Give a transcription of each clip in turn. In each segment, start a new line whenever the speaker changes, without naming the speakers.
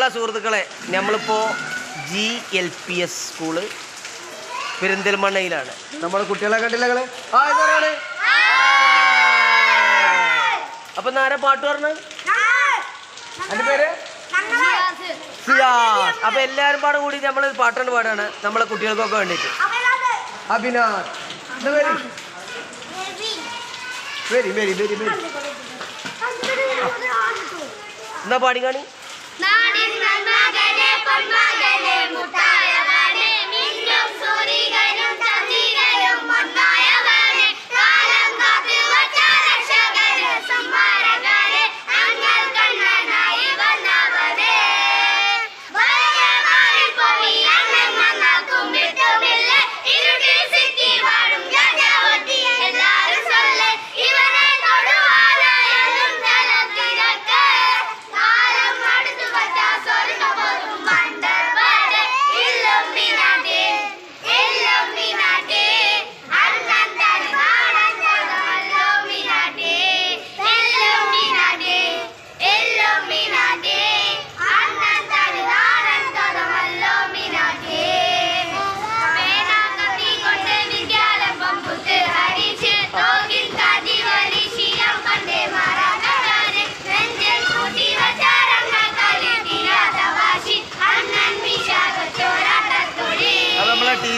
പ്രിയമുള്ള സുഹൃത്തുക്കളെ നമ്മളിപ്പോൾ G L P S school പെരിന്തൽമണ്ണയിലാണ്. നമ്മൾ കുട്ടികളെ കണ്ടില്ല അപ്പൊ നേരെ പാട്ട് പറഞ്ഞു അതിന്റെ പേര്? സിയാസ്. അപ്പൊ എല്ലാരും പാടും കൂടി നമ്മൾ പാട്ടാണ് പാടാണ് നമ്മളെ കുട്ടികൾക്കൊക്കെ വേണ്ടിയിട്ട്. Abhinath very very very very. എന്നാ പാടി കാണി
なれ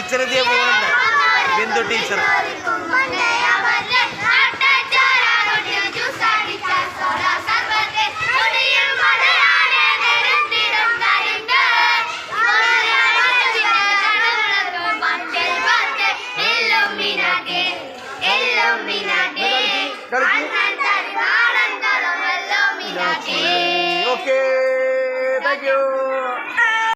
അത് നമ്മളെ ടീച്ചർ എത്തിയ പോകുന്നുണ്ട് Bindu teacher okay thank you